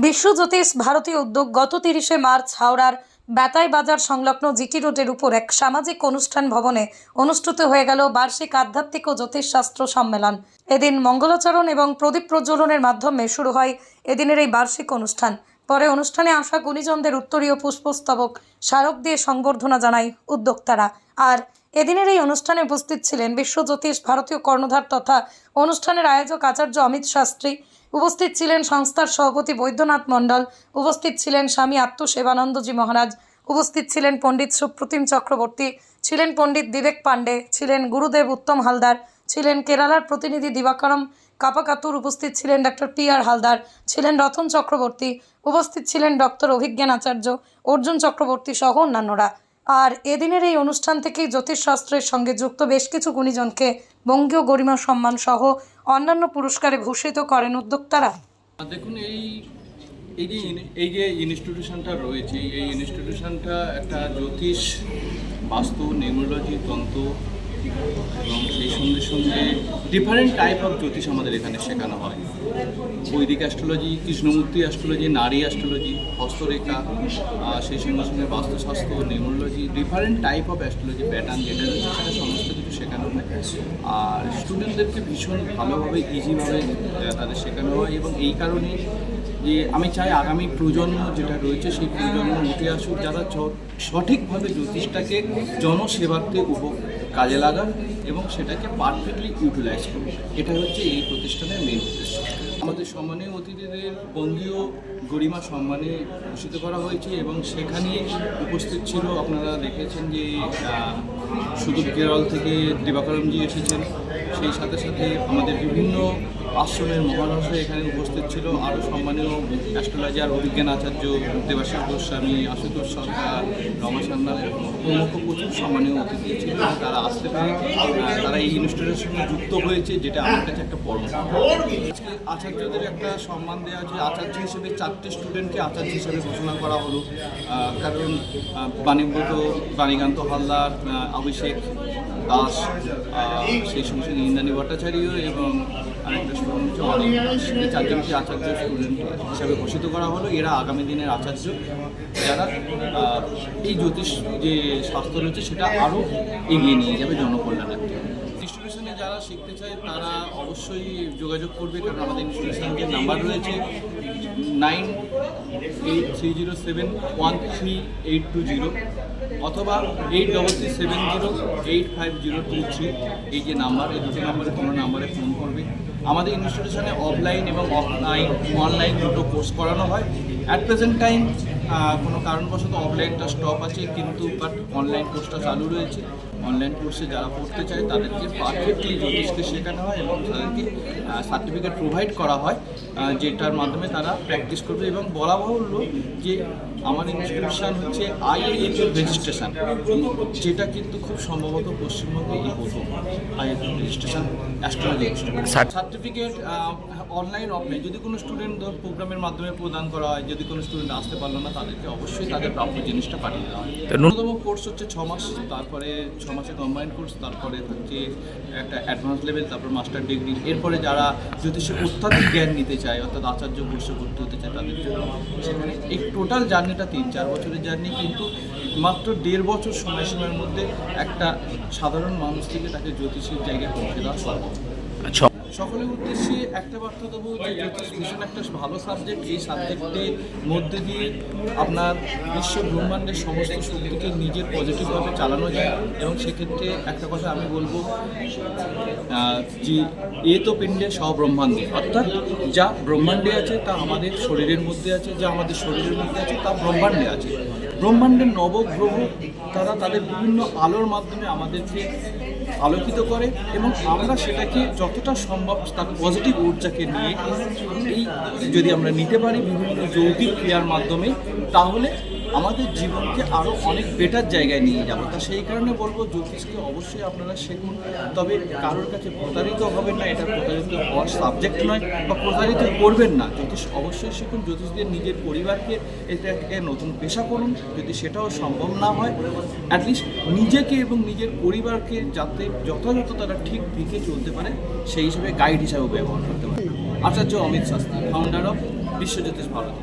বিশ্বজ্যোতিষ ভারতীয় উদ্যোগ গত তিরিশে মার্চ হাওড়ার বেতাই বাজার সংলগ্ন জিটি রোডের উপর এক সামাজিক অনুষ্ঠান ভবনে অনুষ্ঠিত হয়ে গেল বার্ষিক আধ্যাত্মিক ও জ্যোতিষশাস্ত্র সম্মেলন। এদিন মঙ্গলাচরণ এবং প্রদীপ প্রজ্বলনের মাধ্যমে শুরু হয় এদিনের এই বার্ষিক অনুষ্ঠান। পরে অনুষ্ঠানে আসা গুণীজনদের উত্তরীয় পুষ্পস্তবক স্মারক দিয়ে সংবর্ধনা জানায় উদ্যোক্তারা। আর এদিনের এই অনুষ্ঠানে উপস্থিত ছিলেন বিশ্বজ্যোতিষ ভারতীয় কর্ণধার তথা অনুষ্ঠানের আয়োজক আচার্য অমিত শাস্ত্রী উপস্থিত ছিলেন সংস্থার সভাপতি বৈদ্যনাথ মণ্ডল, উপস্থিত ছিলেন স্বামী আত্মসেবানন্দজি মহারাজ, উপস্থিত ছিলেন পণ্ডিত সুপ্রতিম চক্রবর্তী, ছিলেন পণ্ডিত বিবেক পাণ্ডে, ছিলেন গুরুদেব উত্তম হালদার, ছিলেন কেরালার প্রতিনিধি দিবাকরম কাপাকাতুর, উপস্থিত ছিলেন ডক্টর পি আর হালদার, ছিলেন রতন চক্রবর্তী, উপস্থিত ছিলেন ডক্টর অভিজ্ঞান আচার্য অর্জুন চক্রবর্তী সহ অন্যান্যরা। আর এদিনের এই অনুষ্ঠান থেকেই জ্যোতিষশাস্ত্রের সঙ্গে যুক্ত বেশ কিছু গুণীজনকে বঙ্গীয় গরিমা সম্মান সহ অন্যান্য পুরস্কারে ভূষিত করেন উদ্যোক্তারা। দেখুন, এই এই যে এই যে ইনস্টিটিউশনটা রয়েছে, এই ইনস্টিটিউশনটা একটা জ্যোতিষ, বাস্তু নিউমোলজি তন্ত্র এবং সেই সঙ্গে সঙ্গে ডিফারেন্ট টাইপ অফ জ্যোতিষ আমাদের এখানে শেখানো হয়। বৈদিক অ্যাস্ট্রোলজি কৃষ্ণমূর্তি অ্যাস্ট্রোলজি নারী অ্যাস্ট্রোলজি হস্তরেখা সেই সঙ্গে সঙ্গে বাস্তুশাস্ত্র numerology different type of astrology pattern যেটা রয়েছে সেটা শেখানো হয় আর স্টুডেন্টদেরকে ভীষণ ভালোভাবে ইজিভাবে তাদের শেখানো হয় এবং এই কারণে যে আমি চাই আগামী প্রজন্ম যেটা রয়েছে, সেই প্রজন্ম উঠে আসুক, যারা সঠিকভাবে জ্যোতিষটাকে জনসেবার্থে উপ, কাজে লাগান এবং সেটাকে পারফেক্টলি ইউটিলাইজ করুন এটা হচ্ছে এই প্রতিষ্ঠানের মেন উদ্দেশ্য। আমাদের সম্মানীয় অতিথিদের বঙ্গীয় গরিমা সম্মানে ভূষিত করা হয়েছে এবং সেখানে উপস্থিত ছিল, আপনারা দেখেছেন যে শুধু কেরল থেকে দিবাকরমজি এসেছেন। সেই সাথে সাথে আমাদের বিভিন্ন আশ্রমের মহানশয় এখানে উপস্থিত ছিল আরও সম্মানীয় অ্যাস্ট্রোলজার অভিজ্ঞান আচার্য দেবাশিস গোস্বামী, আশুতোষ সরকার, রমা এরকম প্রমুখ প্রচুর সম্মানীয় অতিথি ছিল। তারা আসতে পারে তারা এই ইনস্টিটিউটের সঙ্গে যুক্ত হয়েছে, যেটা আমার কাছে একটা পরম আজকে আচার্যদের একটা সম্মান দেওয়া হচ্ছে আচার্য হিসেবে চারটে স্টুডেন্টকে আচার্য হিসেবে ঘোষণা করা হলো। কারণ বাণীব্রত, বাণীকান্ত হালদার অভিষেক দাস সেই সঙ্গে সঙ্গে ইন্দ্রাণী ভট্টাচার্য এবং চারজনকে আচার্য স্টুডেন্ট হিসাবে ঘোষিত করা হলো। এরা আগামী দিনের আচার্য। যারা এই জ্যোতিষ যে শাস্ত্র রয়েছে, সেটা আরও এগিয়ে নিয়ে যাবে জনকল্যাণার্থে ইনস্টিটিউশনে যারা শিখতে চায়, তারা অবশ্যই যোগাযোগ করবে। কারণ আমাদের ইনস্টিটিউশনের নাম্বার রয়েছে nine eight three zero seven one three eight two zero অথবা eight double three seven zero eight five zero two three এই যে নাম্বার এই দুটো নাম্বারে কোনো নাম্বারে ফোন করবে। আমাদের ইনস্টিটিউশনে অফলাইন এবং অফলাইন অনলাইন দুটো কোর্স করানো হয়। অ্যাট প্রেজেন্ট টাইম কোনো কারণবশত অফলাইনটা স্টপ আছে, কিন্তু বাট অনলাইন কোর্সটা চালু রয়েছে। অনলাইন কোর্সে যারা পড়তে চায় তাদেরকে পারফেক্টলি জ্যোতিষকে শেখানো হয় এবং তাদেরকে সার্টিফিকেট প্রোভাইড করা হয় যেটার মাধ্যমে তারা প্র্যাকটিস করবে এবং বলা বাহুল্য যে আমার ইনস্টিটিউশন হচ্ছে আইএইচ রেজিস্ট্রেশন যেটা কিন্তু খুব সম্ভবত পশ্চিমবঙ্গে এই প্রথম IH registration astrology certificate online offline যদি কোনো স্টুডেন্ট ধর প্রোগ্রামের মাধ্যমে প্রদান করা হয় যদি কোনো স্টুডেন্ট আসতে পারল না তাদেরকে অবশ্যই তাদের প্রাপ্য জিনিসটা পাঠিয়ে দেওয়া হয়। ন্যূনতম কোর্স হচ্ছে ছ মাস তারপরে ছ মাসে কম্বাইন কোর্স তারপরে হচ্ছে একটা অ্যাডভান্স লেভেল তারপর মাস্টার ডিগ্রি এরপরে যারা জ্যোতিষের অত্যাধিক জ্ঞান নিতে চায়, অর্থাৎ আচার্য কোর্সে করতে হতে চায় তাদের জন্য। সেখানে এই টোটাল জার্নিটা তিন, চার বছরের জার্নি কিন্তু মাত্র দেড় বছর সময়সীমার মধ্যে একটা সাধারণ মানুষ থেকে তাকে জ্যোতিষের জায়গায় পৌঁছে দেওয়া সম্ভব। সকলের উদ্দেশ্যে একটা বার্তা দেবো যে ভীষণ একটা ভালো সাবজেক্ট এই সাবজেক্টের মধ্যে দিয়ে আপনার বিশ্ব ব্রহ্মাণ্ডের সমস্ত শক্তিকে নিজের পজিটিভভাবে চালানো যায় এবং সেক্ষেত্রে একটা কথা আমি বলব যে এ তো পিণ্ডে সব্রহ্মাণ্ডে অর্থাৎ যা ব্রহ্মাণ্ডে আছে তা আমাদের শরীরের মধ্যে আছে, যা আমাদের শরীরের মধ্যে আছে তা ব্রহ্মাণ্ডে আছে। ব্রহ্মাণ্ডের নবগ্রহ তারা তাদের বিভিন্ন আলোর মাধ্যমে আমাদেরকে আলোকিত করে এবং আমরা সেটাকে যতটা সম্ভব তার পজিটিভ ঊর্জাকে নিয়ে এই যদি আমরা নিতে পারি বিভিন্ন যৌতিক ক্রিয়ার মাধ্যমে তাহলে আমাদের জীবনকে আরও অনেক বেটার জায়গায় নিয়ে যাব। তা সেই কারণে বলব, জ্যোতিষকে অবশ্যই আপনারা শিখুন তবে কারোর কাছে প্রতারিত হবেন না, এটা প্রতারিত হওয়ার সাবজেক্ট নয় বা প্রতারিত করবেন না। জ্যোতিষ, অবশ্যই শিখুন, জ্যোতিষ দিয়ে নিজের পরিবারকে এটাকে নতুন পেশা করুন। যদি সেটাও সম্ভব না হয় অ্যাটলিস্ট নিজেকে এবং নিজের পরিবারকে যাতে যথাযথ তারা ঠিক দিকে চলতে পারে, সেই হিসেবে গাইড হিসাবে ব্যবহার করতে পারে। Acharya Amit Shastri founder of Bishwajyotish Bharati.